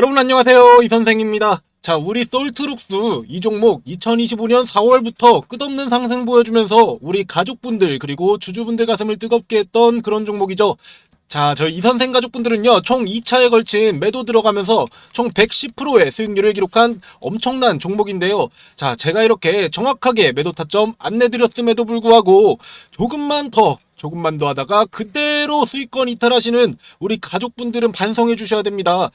여러분 안녕하세요 이 선생입니다 자 우리 솔트룩스 이 종목 2025년 4월부터 끝없는 상승 보여주면서 우리 가족분들 그리고 주주분들 가슴을 뜨겁게 했던 그런 종목이죠 자, 저희 이 선생 가족분들은요, 총 2차에 걸친 매도 들어가면서 총 110%의 수익률을 기록한 엄청난 종목인데요. 자, 제가 이렇게 정확하게 매도 타점 안내드렸음에도 불구하고 조금만 더 조금만 더 하다가 그대로 수익권 이탈하시는 우리 가족분들은 반성해 주셔야 됩니다.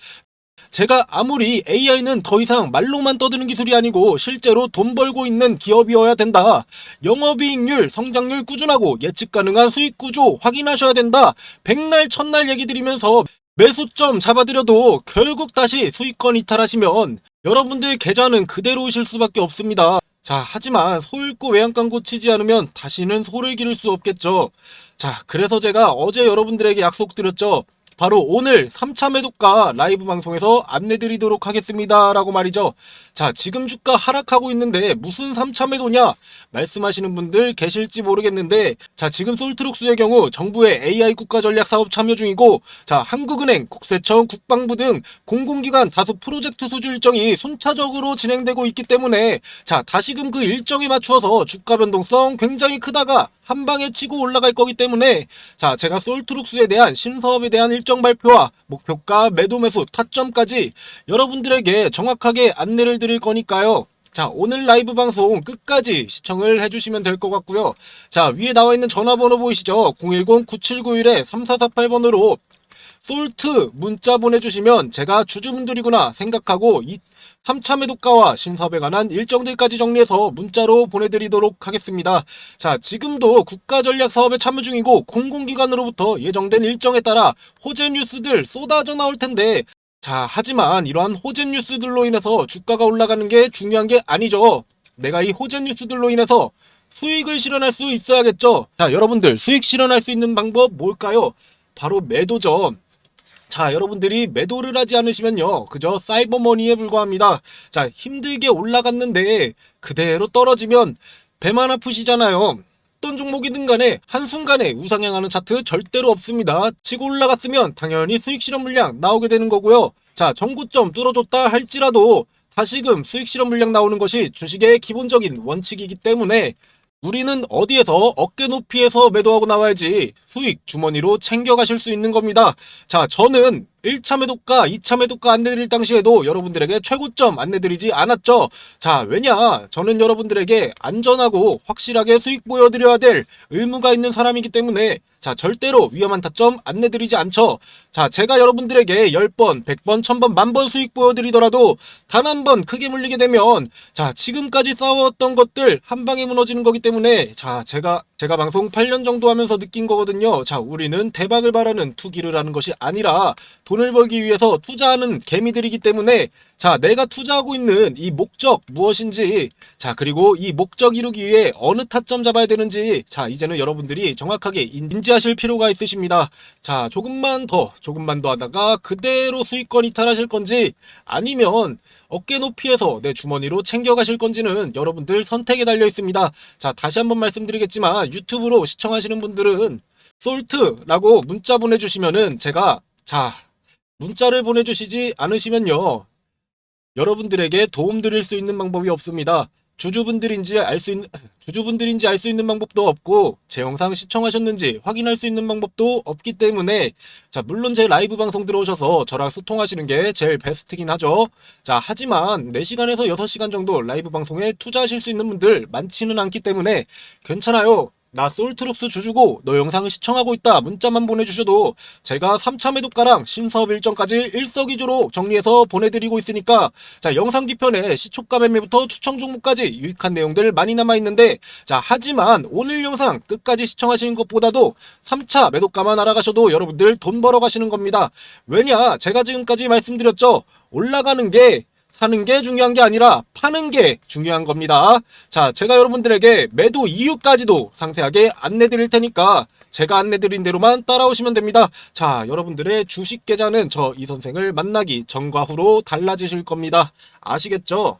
제가 아무리 AI는 더 이상 말로만 떠드는 기술이 아니고 실제로 돈 벌고 있는 기업이어야 된다. 영업이익률, 성장률 꾸준하고 예측 가능한 수익 구조 확인하셔야 된다. 백날 첫날 얘기 드리면서 매수점 잡아드려도 결국 다시 수익권 이탈하시면 여러분들 계좌는 그대로 오실 수밖에 없습니다. 자, 하지만 소 잃고 외양간 고치지 않으면 다시는 소를 기를 수 없겠죠. 자, 그래서 제가 어제 여러분들에게 약속드렸죠. 바로 오늘 3차 매도가 라이브 방송에서 안내드리도록 하겠습니다. 라고 말이죠. 자, 지금 주가 하락하고 있는데 무슨 3차 매도냐? 말씀하시는 분들 계실지 모르겠는데, 자, 지금 솔트룩스의 경우 정부의 AI 국가 전략 사업 참여 중이고, 자, 한국은행, 국세청, 국방부 등 공공기관 다수 프로젝트 수주 일정이 순차적으로 진행되고 있기 때문에, 자, 다시금 그 일정에 맞추어서 주가 변동성 굉장히 크다가 한 방에 치고 올라갈 거기 때문에 자 제가 솔트룩스에 대한 신사업에 대한 일정 발표와 목표가 매도 매수 타점까지 여러분들에게 정확하게 안내를 드릴 거니까요. 자 오늘 라이브 방송 끝까지 시청을 해주시면 될 것 같고요. 자 위에 나와 있는 전화번호 보이시죠? 010-9791-3448번으로 솔트 문자 보내주시면 제가 주주분들이구나 생각하고 이 3차 매도가와 신사업에 관한 일정들까지 정리해서 문자로 보내드리도록 하겠습니다. 자, 지금도 국가전략 사업에 참여 중이고 공공기관으로부터 예정된 일정에 따라 호재 뉴스들 쏟아져 나올 텐데 자, 하지만 이러한 호재 뉴스들로 인해서 주가가 올라가는 게 중요한 게 아니죠. 내가 이 호재 뉴스들로 인해서 수익을 실현할 수 있어야겠죠. 자, 여러분들 수익 실현할 수 있는 방법 뭘까요? 바로 매도죠. 자, 여러분들이 매도를 하지 않으시면요. 그저 사이버머니에 불과합니다. 자, 힘들게 올라갔는데 그대로 떨어지면 배만 아프시잖아요. 어떤 종목이든 간에 한순간에 우상향하는 차트 절대로 없습니다. 치고 올라갔으면 당연히 수익 실현 물량 나오게 되는 거고요. 자, 정고점 뚫어줬다 할지라도 다시금 수익 실현 물량 나오는 것이 주식의 기본적인 원칙이기 때문에 우리는 어디에서 어깨 높이에서 매도하고 나와야지 수익 주머니로 챙겨가실 수 있는 겁니다. 자, 저는 1차 매도가, 2차 매도가 안내드릴 당시에도 여러분들에게 최고점 안내드리지 않았죠. 자, 왜냐? 저는 여러분들에게 안전하고 확실하게 수익 보여드려야 될 의무가 있는 사람이기 때문에 자, 절대로 위험한 타점 안내드리지 않죠. 자, 제가 여러분들에게 10번, 100번, 1000번, 만번 수익 보여드리더라도 단 한 번 크게 물리게 되면 자, 지금까지 싸웠던 것들 한 방에 무너지는 거기 때문에 자, 제가 제가 방송 8년 정도 하면서 느낀 거거든요. 자, 우리는 대박을 바라는 투기를 하는 것이 아니라 돈을 벌기 위해서 투자하는 개미들이기 때문에 자, 내가 투자하고 있는 이 목적 무엇인지 자, 그리고 이 목적 이루기 위해 어느 타점 잡아야 되는지 자, 이제는 여러분들이 정확하게 인지하실 필요가 있으십니다. 자, 조금만 더, 조금만 더 하다가 그대로 수익권 이탈하실 건지 아니면 어깨 높이에서 내 주머니로 챙겨가실 건지는 여러분들 선택에 달려 있습니다. 자, 다시 한번 말씀드리겠지만 유튜브로 시청하시는 분들은 솔트라고 문자 보내주시면은 제가 자, 문자를 보내주시지 않으시면요. 여러분들에게 도움 드릴 수 있는 방법이 없습니다. 주주분들인지 알 수 있는 주주분들인지 알 수 있는 방법도 없고 제 영상 시청하셨는지 확인할 수 있는 방법도 없기 때문에 자 물론 제 라이브 방송 들어오셔서 저랑 소통하시는 게 제일 베스트긴 하죠. 자 하지만 4시간에서 6시간 정도 라이브 방송에 투자하실 수 있는 분들 많지는 않기 때문에 괜찮아요. 나 솔트룩스 주주고 너 영상을 시청하고 있다 문자만 보내주셔도 제가 3차 매도가랑 신사업 일정까지 일석이조로 정리해서 보내드리고 있으니까 자 영상 뒤편에 시초가 매매부터 추천 종목까지 유익한 내용들 많이 남아있는데 자 하지만 오늘 영상 끝까지 시청하시는 것보다도 3차 매도가만 알아가셔도 여러분들 돈 벌어 가시는 겁니다. 왜냐 제가 지금까지 말씀드렸죠? 올라가는 게 사는 게 중요한 게 아니라 파는 게 중요한 겁니다. 자, 제가 여러분들에게 매도 이유까지도 상세하게 안내 드릴 테니까 제가 안내 드린 대로만 따라오시면 됩니다. 자, 여러분들의 주식 계좌는 저 이 선생을 만나기 전과 후로 달라지실 겁니다. 아시겠죠?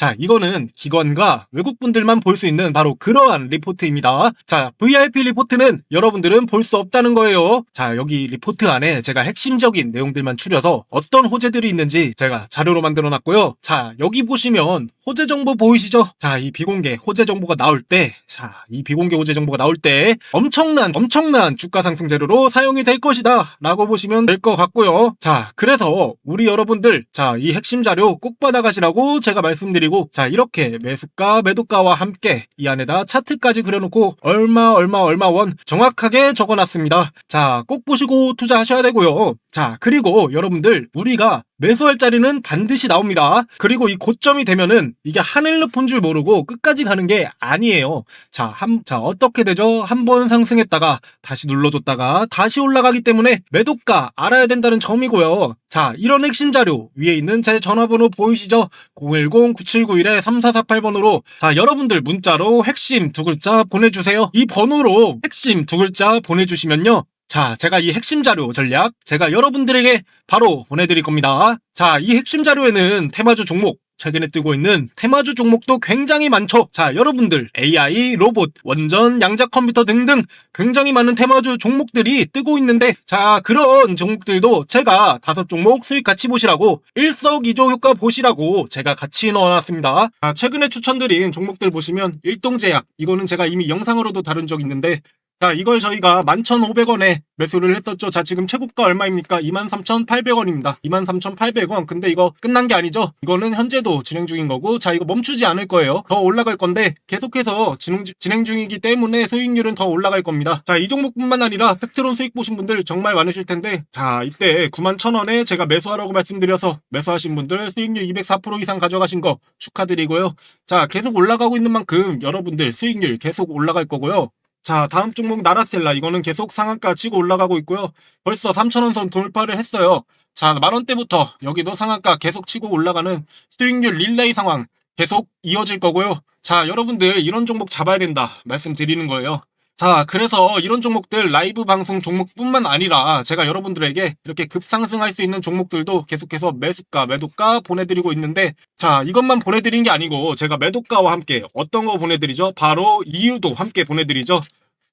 자, 이거는 기관과 외국분들만 볼 수 있는 바로 그러한 리포트입니다. 자, VIP 리포트는 여러분들은 볼 수 없다는 거예요. 자, 여기 리포트 안에 제가 핵심적인 내용들만 추려서 어떤 호재들이 있는지 제가 자료로 만들어 놨고요. 자, 여기 보시면 호재 정보 보이시죠? 자, 이 비공개 호재 정보가 나올 때, 자, 이 비공개 호재 정보가 나올 때 엄청난, 엄청난 주가 상승 재료로 사용이 될 것이다. 라고 보시면 될 것 같고요. 자, 그래서 우리 여러분들, 자, 이 핵심 자료 꼭 받아가시라고 제가 말씀드리고, 자, 이렇게 매수가, 매도가와 함께 이 안에다 차트까지 그려놓고 얼마, 얼마, 얼마 원 정확하게 적어놨습니다. 자, 꼭 보시고 투자하셔야 되고요. 자, 그리고 여러분들, 우리가 매수할 자리는 반드시 나옵니다. 그리고 이 고점이 되면은 이게 하늘 높은 줄 모르고 끝까지 가는 게 아니에요. 자, 한, 자, 어떻게 되죠? 한 번 상승했다가 다시 눌러줬다가 다시 올라가기 때문에 매도가 알아야 된다는 점이고요. 자, 이런 핵심 자료 위에 있는 제 전화번호 보이시죠? 010-9791-3448번으로 자, 여러분들 문자로 핵심 두 글자 보내주세요. 이 번호로 핵심 두 글자 보내주시면요. 자, 제가 이 핵심 자료 전략 제가 여러분들에게 바로 보내드릴 겁니다. 자, 이 핵심 자료에는 테마주 종목 최근에 뜨고 있는 테마주 종목도 굉장히 많죠. 자, 여러분들 AI, 로봇, 원전, 양자 컴퓨터 등등 굉장히 많은 테마주 종목들이 뜨고 있는데 자, 그런 종목들도 제가 다섯 종목 수익 같이 보시라고 일석이조 효과 보시라고 제가 같이 넣어놨습니다. 자, 최근에 추천드린 종목들 보시면 일동제약 이거는 제가 이미 영상으로도 다룬 적 있는데 자, 이걸 저희가 11,500원에 매수를 했었죠. 자, 지금 최고가 얼마입니까? 23,800원입니다. 23,800원. 근데 이거 끝난 게 아니죠. 이거는 현재도 진행 중인 거고, 자, 이거 멈추지 않을 거예요. 더 올라갈 건데, 계속해서 진행, 진행 중이기 때문에 수익률은 더 올라갈 겁니다. 자, 이 종목뿐만 아니라 팩트론 수익 보신 분들 정말 많으실 텐데, 자, 이때 91,000원에 제가 매수하라고 말씀드려서 매수하신 분들 수익률 204% 이상 가져가신 거 축하드리고요. 자, 계속 올라가고 있는 만큼 여러분들 수익률 계속 올라갈 거고요. 자, 다음 종목 나라셀라. 이거는 계속 상한가 치고 올라가고 있고요. 벌써 3,000원 선 돌파를 했어요. 자, 만원대부터 여기도 상한가 계속 치고 올라가는 수익률 릴레이 상황 계속 이어질 거고요. 자, 여러분들 이런 종목 잡아야 된다 말씀드리는 거예요. 자, 그래서 이런 종목들 라이브 방송 종목뿐만 아니라 제가 여러분들에게 이렇게 급상승할 수 있는 종목들도 계속해서 매수가, 매도가 보내드리고 있는데 자, 이것만 보내드린 게 아니고 제가 매도가와 함께 어떤 거 보내드리죠? 바로 이유도 함께 보내드리죠.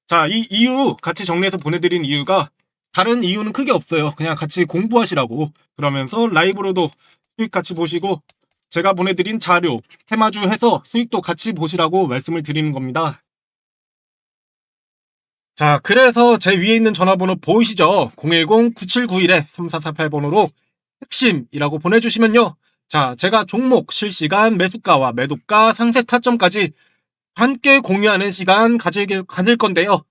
자, 이 이유 같이 정리해서 보내드린 이유가 다른 이유는 크게 없어요. 그냥 같이 공부하시라고. 그러면서 라이브로도 수익 같이 보시고 제가 보내드린 자료, 테마주 해서 수익도 같이 보시라고 말씀을 드리는 겁니다. 자, 그래서 제 위에 있는 전화번호 보이시죠? 010-9791-3448번호로 핵심이라고 보내주시면요. 자, 제가 종목 실시간 매수가와 매도가 상세 타점까지 함께 공유하는 시간 가질, 가질 건데요.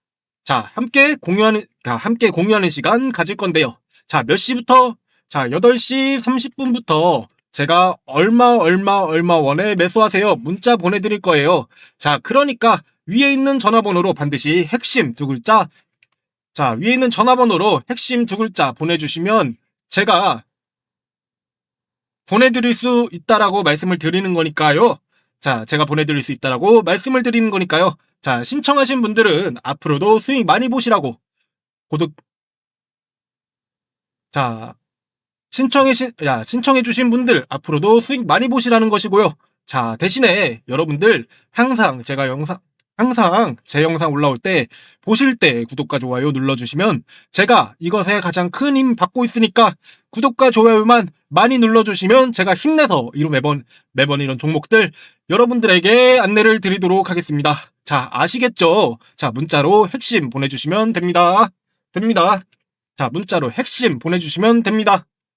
자, 함께 공유하는, 자, 함께 공유하는 시간 가질 건데요. 자, 몇 시부터? 자, 8시 30분부터 제가 얼마, 얼마, 얼마 원에 매수하세요. 문자 보내드릴 거예요. 자, 그러니까 위에 있는 전화번호로 반드시 핵심 두 글자, 자, 위에 있는 전화번호로 핵심 두 글자 보내주시면 제가 보내드릴 수 있다라고 말씀을 드리는 거니까요. 자, 제가 보내드릴 수 있다라고 말씀을 드리는 거니까요. 자, 신청하신 분들은 앞으로도 수익 많이 보시라고 고독, 자, 신청해, 신, 야, 신청해 주신 분들 앞으로도 수익 많이 보시라는 것이고요. 자, 대신에 여러분들 항상 제가 영상, 항상 제 영상 올라올 때 보실 때 구독과 좋아요 눌러주시면 제가 이것에 가장 큰 힘 받고 있으니까 구독과 좋아요만 많이 눌러주시면 제가 힘내서 이로 매번 매번 이런 종목들 여러분들에게 안내를 드리도록 하겠습니다. 자 아시겠죠? 자 문자로 핵심 보내주시면 됩니다. 됩니다. 자 문자로 핵심 보내주시면 됩니다.